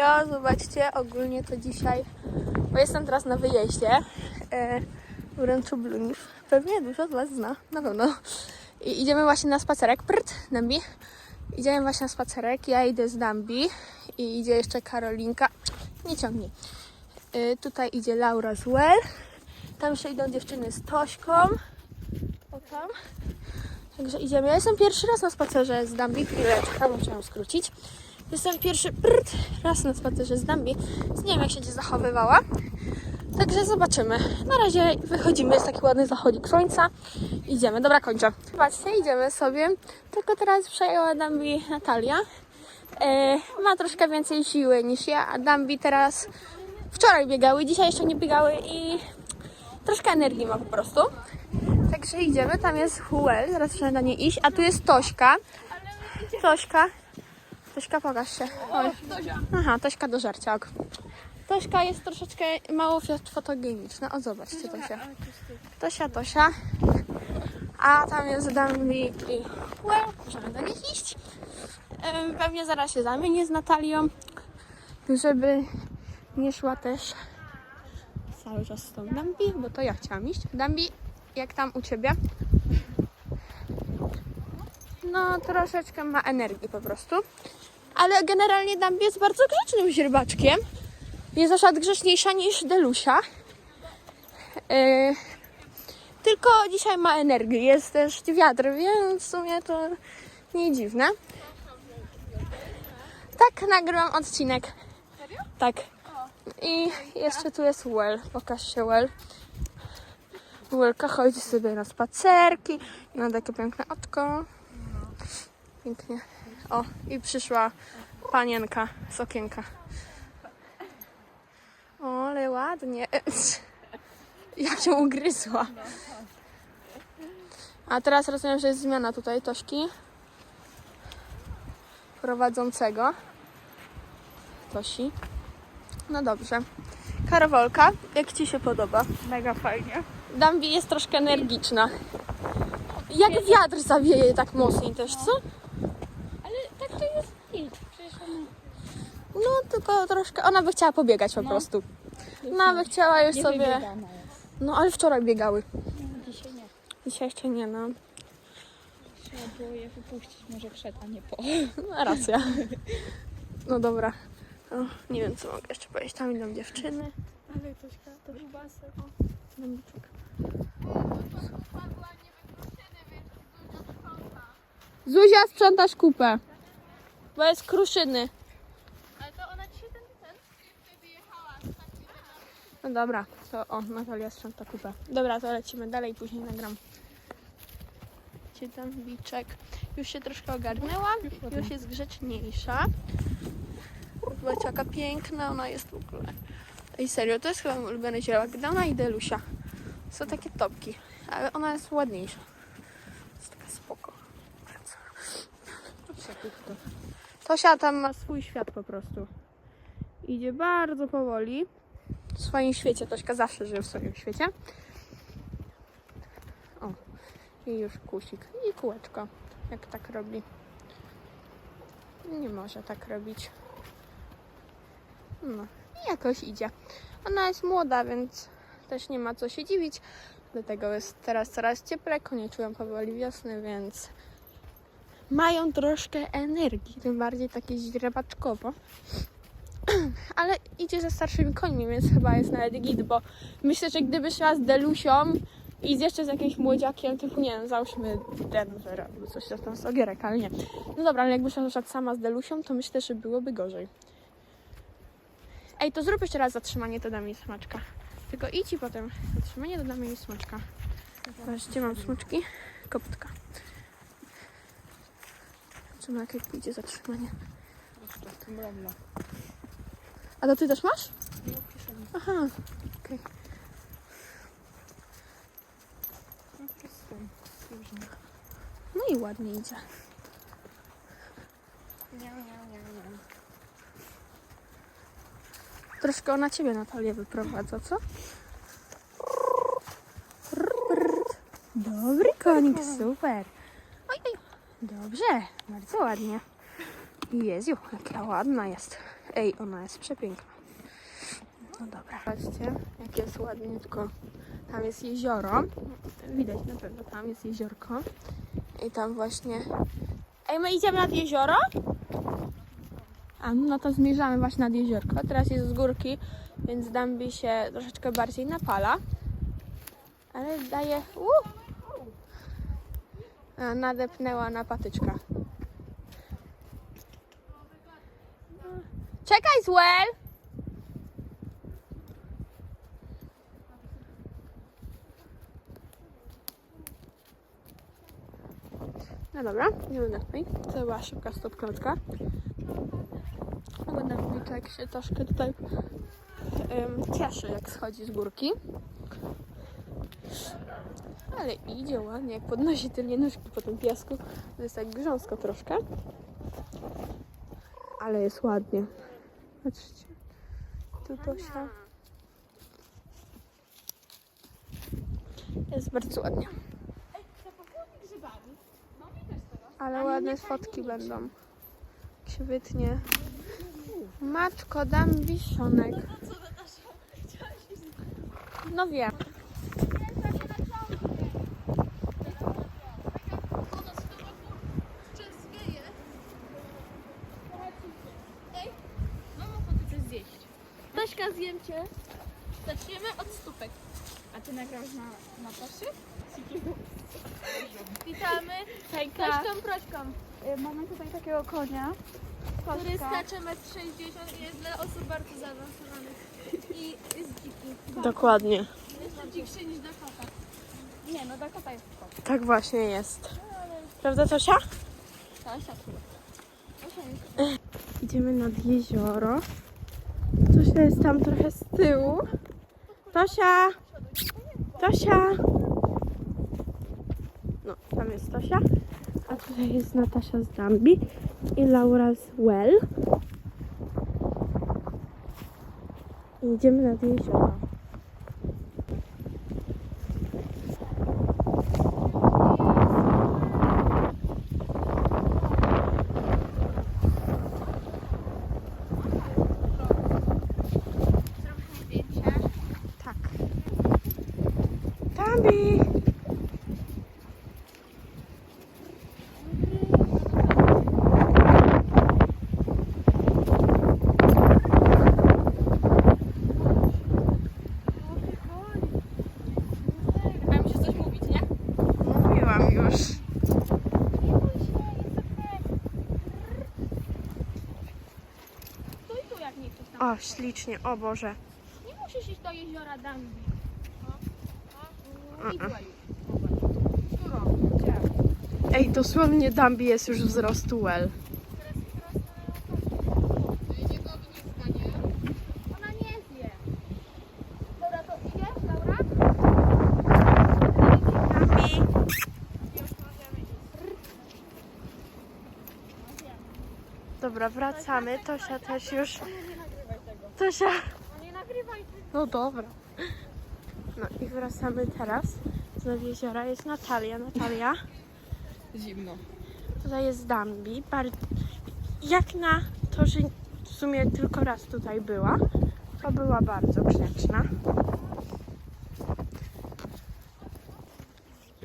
Hejo, zobaczcie, ogólnie to dzisiaj, bo jestem teraz na wyjeździe e, w Ręczu Bluniw. Pewnie dużo z Was zna, na pewno. I idziemy właśnie na spacerek, prt, Dambi. Idziemy właśnie na spacerek, ja idę z Dambi i idzie jeszcze Karolinka. Nie ciągnij. E, tutaj idzie Laura z Well. Tam jeszcze idą dziewczyny z Tośką. O tam. Także idziemy. Ja jestem pierwszy raz na spacerze z Dambi. Chwileczkę, ją skrócić. Jestem pierwszy prt, raz na spacerze z Dambi. Nie wiem, jak się będzie zachowywała. Także zobaczymy. Na razie wychodzimy, jest taki ładny zachodzik słońca. Idziemy, dobra, kończę. Zobaczcie, idziemy sobie. Tylko teraz przejęła Dambi Natalia. E, ma troszkę więcej siły niż ja, a Dambi teraz wczoraj biegały, dzisiaj jeszcze nie biegały i troszkę energii ma po prostu. Także idziemy, tam jest Huel, zaraz trzeba na nie iść, a tu jest Tośka. Tośka. Tośka, pokaż się. Oj. Aha, Tośka do żarcia. ok. Tośka jest troszeczkę mało fot- fotogeniczna. O, zobaczcie Tosia. Tosia, Tosia. A tam jest Dambi i Huel. Możemy do nich iść. Pewnie zaraz się zamienię z Natalią, żeby nie szła też cały czas z tą Dambi, bo to ja chciałam iść. Dambi, jak tam u Ciebie? No, troszeczkę ma energii po prostu. Ale generalnie Dambi jest bardzo grzecznym źrebaczkiem. Jest aż grzeczniejsza niż Delusia. Yy, tylko dzisiaj ma energię. Jest też wiatr, więc w sumie to nie dziwne. Tak, nagrywam odcinek. Tak. I jeszcze tu jest Well. Pokaż się Well. Welka chodzi sobie na spacerki. Ma takie piękne oczko. Pięknie. O, i przyszła panienka z okienka. O, ale ładnie. Jak się ugryzła. A teraz rozumiem, że jest zmiana tutaj Tośki. Prowadzącego. Tosi. No dobrze. Karolka, jak Ci się podoba? Mega fajnie. Dambi jest troszkę energiczna. Jak wiatr zawieje tak mocniej też, co? Ale tak to jest nic. Przecież ona... No, tylko troszkę. Ona by chciała pobiegać po No. prostu. Ona by chciała już sobie. jest. No, ale wczoraj biegały. No, dzisiaj nie. Dzisiaj jeszcze nie, no. Trzeba było je wypuścić może przed, a nie po. no racja. No dobra. O, nie wiem, co mogę jeszcze powiedzieć. Tam idą dziewczyny. Ale Tośka, to grubasy. Dębiczek. Zuzia, sprzątasz kupę. Bo jest kruszyny. Ale to ona dzisiaj ten, ten wtedy jechała. Tak, No dobra, to o, Natalia sprząta kupę. Dobra, to lecimy dalej, później nagram. Gdzie tam biczek? Już się troszkę ogarnęła, już jest grzeczniejsza. Jaka piękna ona jest w ogóle. Ej, serio, to jest chyba mój ulubiony ziełak. Dana i Delusia. Są takie topki, ale ona jest ładniejsza. Jest taka spoko. Tosia tam ma swój świat po prostu. Idzie bardzo powoli. W swoim świecie. Tośka zawsze żyje w swoim świecie. O. I już kusik. I kółeczko. Jak tak robi. Nie może tak robić. No. I jakoś idzie. Ona jest młoda, więc też nie ma co się dziwić. Dlatego jest teraz coraz cieplej. Konie czują powoli wiosny, więc mają troszkę energii. Tym bardziej takie źrebaczkowo. Ale idzie ze starszymi końmi, więc chyba jest nawet git, bo myślę, że gdyby szła z Delusią i z jeszcze z jakimś młodziakiem, typu nie wiem, załóżmy Denver albo coś tam z ogierek, ale nie. No dobra, ale jakby szła sama z Delusią, to myślę, że byłoby gorzej. Ej, to zrób jeszcze raz zatrzymanie, to dam jej smaczka. Tylko idź i potem zatrzymanie, to dam jej smaczka. Zobaczcie, mam smaczki. Koptka. Zobaczymy, jak pójdzie zatrzymanie. A to ty też masz? Aha, okej. No i ładnie idzie. Troszkę ona ciebie Natalię wyprowadza, co? Dobry konik, super. Oj, oj. Dobrze, bardzo ładnie. Jezu, jaka ładna jest. Ej, ona jest przepiękna. No dobra. Patrzcie, jak jest ładnie, tylko tam jest jezioro. Widać na pewno, tam jest jeziorko. I tam właśnie... Ej, my idziemy nad jezioro? A, no to zmierzamy właśnie nad jeziorko. Teraz jest z górki, więc Dambi się troszeczkę bardziej napala. Ale daje... Uh! A, nadepnęła na patyczka. Czekaj, Złel! No dobra, idziemy dalej. To była szybka stopklotka. Oglądam Wiczek się troszkę tutaj em, cieszy, jak schodzi z górki. Ale idzie ładnie, jak podnosi tylnie nóżki po tym piasku. To jest tak grząsko troszkę. Ale jest ładnie. Patrzcie. Tu Tosia. Jest bardzo ładnie. Ale ładne fotki będą. Jak się wytnie. Matko, dam wiszonek. No wiem. Mam ochotę coś zjeść. Tośka, zjem cię. Zaczniemy od stópek. A ty nagrasz na, na pasie? Witamy Hejka. Tośką Prośką, Y, Mamy tutaj takiego konia. który Kotka. skacze 1,60 m i jest dla osób bardzo zaawansowanych. I jest dziki. Dokładnie. Jest dzikszy niż Dakota. Nie, no Dakota jest kot. Tak właśnie jest. Prawda, Tosia? Tosia, Idziemy nad jezioro. Tosia jest tam trochę z tyłu. Tosia! Tosia! No, tam jest Tosia. A tutaj jest Natasza z Dambi i Laura z Well. I idziemy nad jezioro. Tak. Dambi! A musisz coś mówić, nie? Mówiłam już. Tu i tu jak nie chcesz tam. O, ślicznie, o Boże. Nie musisz iść do jeziora mm. była już. Ej, dosłownie Dambi jest już wzrostu Well. Ona nie zje. Dobra, to idziesz, Laura? Dambi! Dobra, wracamy. Tosia też już. Tosia. No nie nagrywaj. No dobra. No i wracamy teraz. Z jeziora jest Natalia. Natalia. Zimno. Tutaj jest Dambi. Bar... Jak na to, że w sumie tylko raz tutaj była, to była bardzo grzeczna.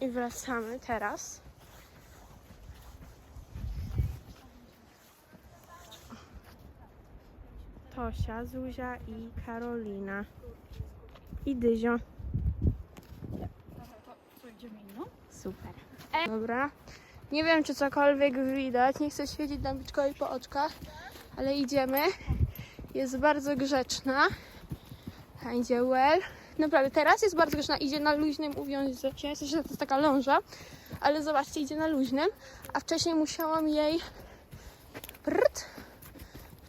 I wracamy teraz. Tosia, Zuzia i Karolina. I Dyzio. Super. Dobra. Nie wiem, czy cokolwiek widać. Nie chcę świecić Dambiczkowi po oczkach, ale idziemy. Jest bardzo grzeczna. Idzie well. Naprawdę, teraz jest bardzo grzeczna. Idzie na luźnym uwiązcie. W że to jest taka ląża. Ale zobaczcie, idzie na luźnym. A wcześniej musiałam jej...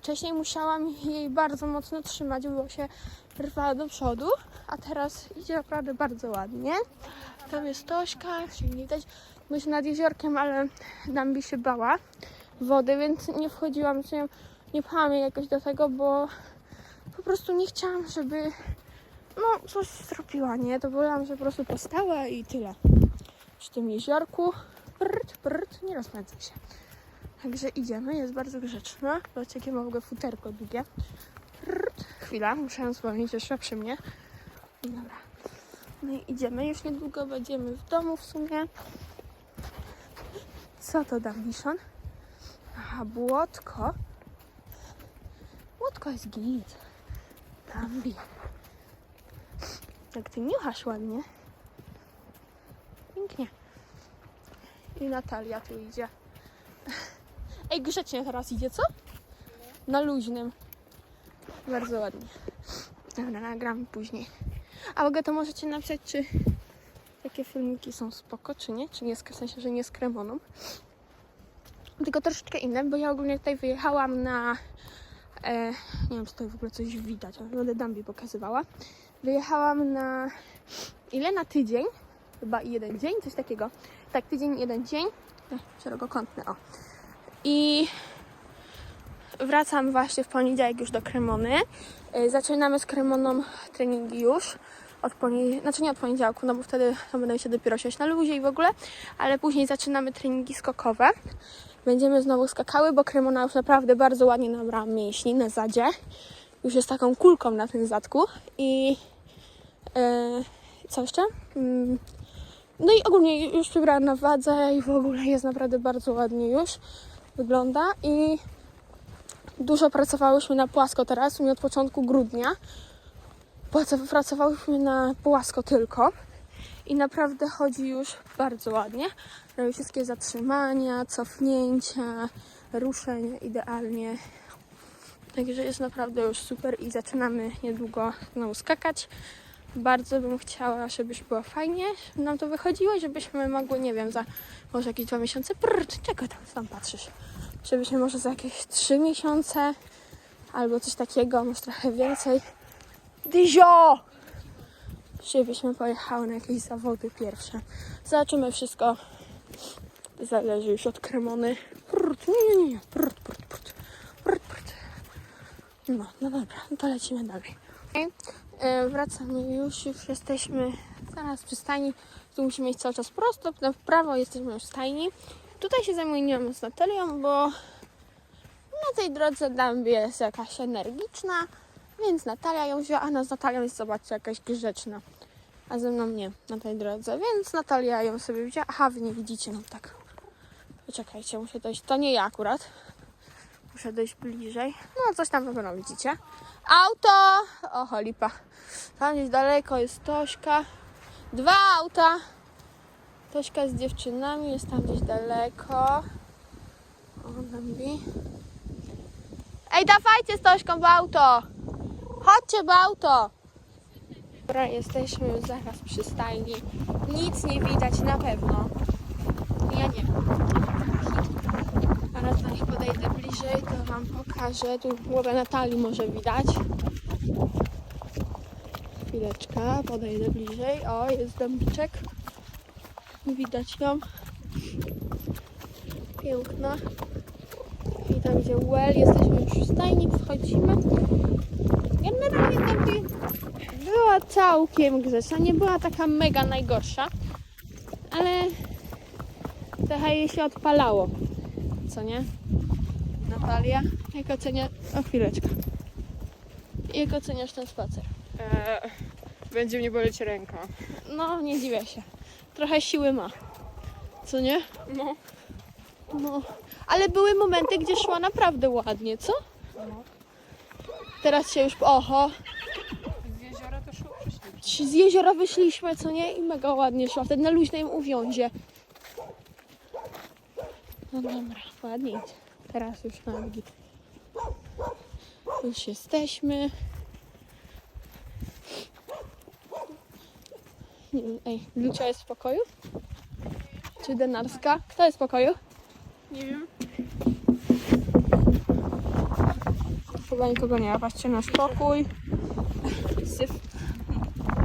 Prrt. Wcześniej musiałam jej bardzo mocno trzymać, bo się rwała do przodu. A teraz idzie naprawdę bardzo ładnie. Tam jest Tośka, czyli nie widać. Byliśmy nad jeziorkiem, ale Dambi się bała wody, więc nie wchodziłam, czy nie, nie pchałam jej jakoś do tego, bo po prostu nie chciałam, żeby no coś zrobiła, nie? To wolałam, że po prostu postała i tyle. Przy tym jeziorku, prt, prt, nie rozpędzaj się. Także idziemy, jest bardzo grzeczna. Zobaczcie, jakie ma w ogóle futerko długie. Chwila, muszę zwolnić jeszcze przy mnie. Dobra. No i idziemy, już niedługo będziemy w domu w sumie. Co to Dambiszon? Aha, błotko. Błotko jest git. Dambi. Jak ty niuchasz ładnie. Pięknie. I Natalia tu idzie. Ej, grzecznie teraz idzie, co? Na luźnym. Bardzo ładnie. Dobra, nagram później. A ogóle to możecie napisać, czy takie filmiki są spoko, czy nie? Czy nie, w sensie, że nie z kremoną. Tylko troszeczkę inne, bo ja ogólnie tutaj wyjechałam na... E, nie wiem, czy tutaj w ogóle coś widać, ale będę Dambi pokazywała. Wyjechałam na... Ile? Na tydzień? Chyba jeden dzień, coś takiego. Tak, tydzień, jeden dzień. E, Szerokokątny, o. I wracam właśnie w poniedziałek już do Kremony. E, Zaczynamy z Kremoną treningi już. Od znaczy nie od poniedziałku, no bo wtedy to będę się dopiero siąść na luzie i w ogóle, ale później zaczynamy treningi skokowe. Będziemy znowu skakały, bo Kremona już naprawdę bardzo ładnie nabrała mięśni na zadzie. Już jest taką kulką na tym zadku i e, co jeszcze? Mm, no i ogólnie już przybrała na wadze i w ogóle jest naprawdę bardzo ładnie już wygląda i dużo pracowałyśmy na płasko teraz, sumie od początku grudnia. Pracowałyśmy na płasko tylko i naprawdę chodzi już bardzo ładnie. Robi wszystkie zatrzymania, cofnięcia, ruszenia idealnie. Także jest naprawdę już super i zaczynamy niedługo znowu skakać. Bardzo bym chciała, żebyś było fajnie, żeby nam to wychodziło, żebyśmy mogły, nie wiem, za może jakieś dwa miesiące, prrr, czego tam, tam patrzysz? Żebyśmy może za jakieś trzy miesiące albo coś takiego, może trochę więcej. Dyzio! Żebyśmy pojechały na jakieś zawody pierwsze. Zobaczymy wszystko. Zależy już od kremony. Prrt, nie, nie, nie. Prrt, prrt, prrt. No, no dobra, no to lecimy dalej. Wracamy już, już jesteśmy zaraz przy stajni. Tu musimy iść cały czas prosto, w prawo jesteśmy już w stajni. Tutaj się zajmujemy z Natalią, bo na tej drodze Dambi jest jakaś energiczna, więc Natalia ją wzięła, a no z Natalią jest, zobaczcie, jakaś grzeczna. A ze mną nie na tej drodze, więc Natalia ją sobie wzięła. Aha, wy nie widzicie, no tak. Poczekajcie, muszę dojść. To nie ja akurat. Muszę dojść bliżej. No, coś tam na pewno widzicie. Auto! Oho, lipa. Tam gdzieś daleko jest Tośka. Dwa auta. Tośka z dziewczynami jest tam gdzieś daleko. O, Bambi. Ej, dawajcie z Tośką w auto! Chodźcie w auto! Dobra, jesteśmy już zaraz przy stajni. Nic nie widać na pewno. Ja nie wiem. Zaraz do nich podejdę bliżej, to Wam pokażę. Tu głowę Natalii może widać. Chwileczka, podejdę bliżej. O, jest dąbiczek. Widać ją. Piękna. I tam gdzie well, jesteśmy już w stajni, wchodzimy. Generalnie Dąbi była całkiem grzeczna. Nie była taka mega najgorsza, ale trochę jej się odpalało. Co nie? Natalia, jak ocenia... O, chwileczkę. Jak oceniasz ten spacer? Eee, będzie mnie boleć ręka. No, nie dziwię się. Trochę siły ma. Co nie? No. No. Ale były momenty, gdzie szła naprawdę ładnie, co? No. Teraz się już... Oho! Z jeziora to szło przyszliśmy. Ci Z jeziora wyszliśmy, co nie? I mega ładnie szła. Wtedy na luźnym uwiązie. No dobra, ładnie idzie. Teraz już na git. Już jesteśmy. Nie wiem, Ej, Lucia jest w pokoju? Czy Denarska? Kto jest w pokoju? Nie wiem. Chyba nikogo nie ma. Patrzcie na spokój. Syf.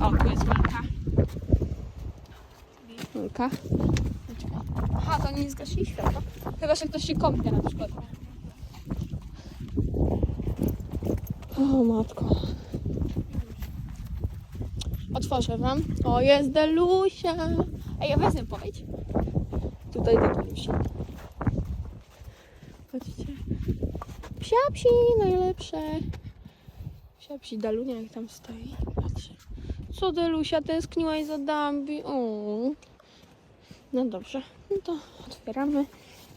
O, tu jest Milka. Milka. Aha, to nie zgasili światła. Chyba, że ktoś się kąpie na przykład. O matko. Otworzę wam. O, jest Delusia. Ej, ja wezmę powiedz. Tutaj Delusia. Psiapsi, najlepsze. Psiapsi, Dalunia jak tam stoi. Patrzcie. Co Delusia, tęskniłaś za Dambi? O. No dobrze, no to otwieramy.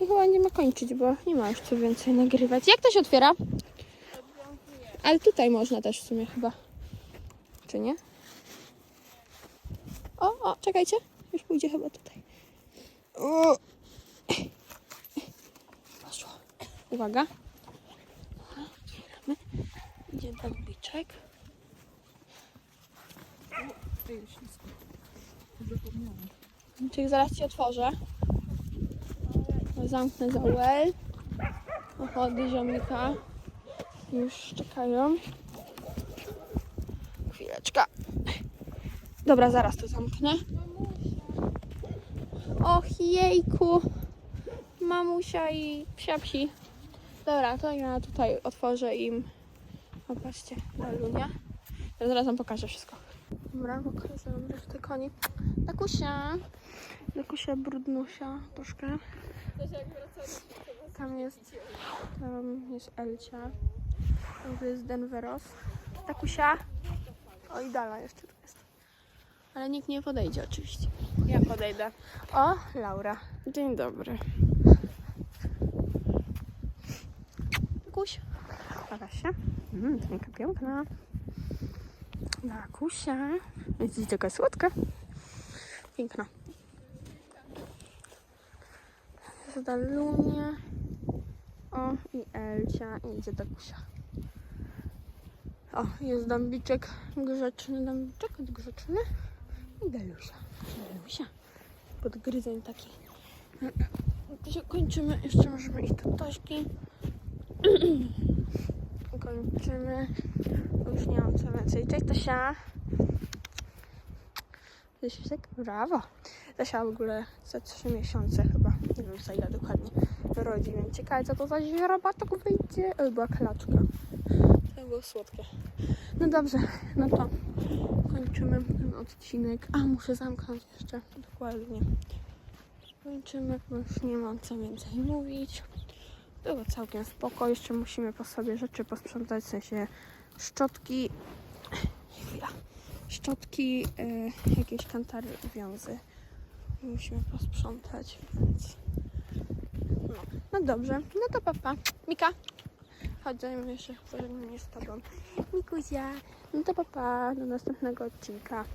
I chyba będziemy kończyć, bo nie ma już co więcej nagrywać. Jak to się otwiera? Ale tutaj można też w sumie chyba. Czy nie? O, o, czekajcie. Już pójdzie chyba tutaj. O. Poszło. Uwaga. Otwieramy. Idzie dębiczek. Czyli zaraz ci otworzę. Zamknę za well. Ochody ziomika już czekają. Chwileczka. Dobra, zaraz to zamknę. Och jejku. Mamusia i psiapsi. Dobra, to ja tutaj otworzę im. Popatrzcie. Teraz zaraz wam pokażę wszystko. Dobra, pokażę wam resztę koni. Dakusia. Dakusia brudnusia troszkę. Tam jest, tam jest Elcia. Tam jest Denveros. Dakusia. O i Dala jeszcze tu jest. Ale nikt nie podejdzie oczywiście. Ja podejdę. O, Laura. Dzień dobry. Kuś. Pokaż się. Mm, taka piękna. Dakusia. Widzicie, taka słodka. Piękna. Jest Dalunia. O, i Elcia. I idzie Dakusia. O, jest Dambiczek. Grzeczny Dambiczek, grzeczny. I Dalusia. Dalusia. Podgryzeń taki. Się kończymy. Jeszcze możemy iść do Tośki. kończymy. Już nie mam co więcej. Cześć Tosia. Tosia, brawo. Tosia w ogóle za 3 miesiące chyba. Nie wiem za ile dokładnie rodzi, więc ciekawe co to za źrobaczek wyjdzie. Oj, była klaczka. To było słodkie. No dobrze, no to kończymy ten odcinek. A, muszę zamknąć jeszcze. Dokładnie. Kończymy, bo już nie mam co więcej mówić. Było całkiem spoko. Jeszcze musimy po sobie rzeczy posprzątać, w sensie szczotki. Szczotki, y, jakieś kantary i wiązy. Musimy posprzątać, więc... No, no dobrze. No to papa. Mika. Chodź, zanim jeszcze pożegnam mnie z tobą. Mikusia. No to papa. Do następnego odcinka.